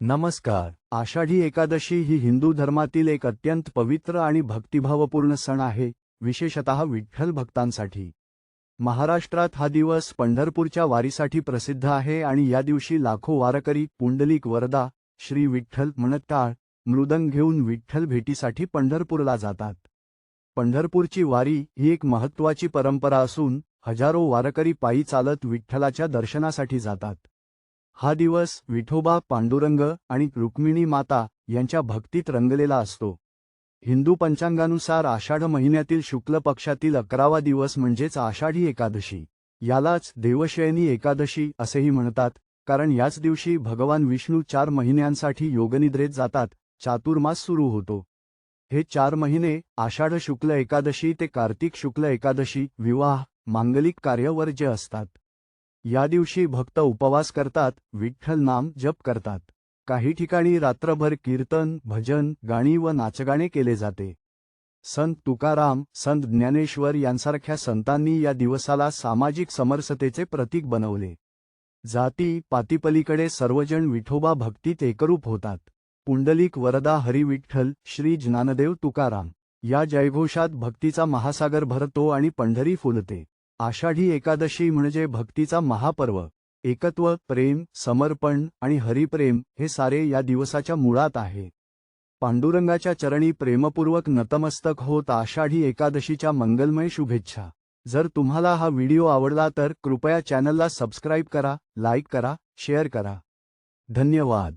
नमस्कार. आषाढी एकादशी ही हिंदू धर्मातील एक अत्यंत पवित्र आणि भक्तिभावपूर्ण सण आहे विशेषतः विठ्ठल भक्तांसाठी. महाराष्ट्रात हा दिवस पंढरपूरच्या वारीसाठी प्रसिद्ध आहे आणि या दिवशी लाखो वारकरी पुंडलिक वरदा श्री विठ्ठल म्हणत टाळ मृदंग घेऊन विठ्ठल भेटीसाठी पंढरपूरला जातात. पंढरपूरची वारी ही एक महत्त्वाची परंपरा असून हजारो वारकरी पायी चालत विठ्ठलाच्या दर्शनासाठी जातात. हा दिवस विठोबा पांडुरंग आणि रुक्मिणी माता यांच्या भक्तीत रंगलेला असतो. हिंदू पंचांगानुसार आषाढ महिन्यातील शुक्ल पक्षातील अकरावा दिवस म्हणजेच आषाढी एकादशी. यालाच देवशयनी एकादशी असेही म्हणतात कारण याच दिवशी भगवान विष्णू चार महिन्यांसाठी योगनिद्रेत जातात चातुर्मास सुरू होतो. हे चार महिने आषाढ शुक्ल एकादशी ते कार्तिक शुक्ल एकादशी विवाह मांगलिक कार्यवर्ज्य असतात. या दिवशी भक्त उपवास करतात विठ्ठल नाम जप करतात. काही ठिकाणी रात्रभर कीर्तन भजन गाणी व नाचगाणे केले जाते. संत तुकाराम संत ज्ञानेश्वर यांसारख्या संतांनी या दिवसाला सामाजिक समरसतेचे प्रतीक बनवले. जाती पातीपलीकडे सर्वजण विठोबा भक्तीत एकरूप होतात. पुंडलिक वरदा हरी विठ्ठल श्री ज्ञानदेव तुकाराम. या जयघोषात भक्तीचा महासागर भरतो आणि पंढरी फुलते. आषाढी एकादशी म्हणजे भक्तीचा महापर्व. एकत्व प्रेम समर्पण आणि हरिप्रेम हे सारे या दिवसाच्या मुळात आहे. पांडुरंगाच्या चरणी प्रेमपूर्वक नतमस्तक होत आषाढी एकादशीच्या मंगलमय शुभेच्छा. जर तुम्हाला हा व्हिडिओ आवडला तर कृपया चॅनलला सबस्क्राईब करा लाईक करा शेअर करा. धन्यवाद.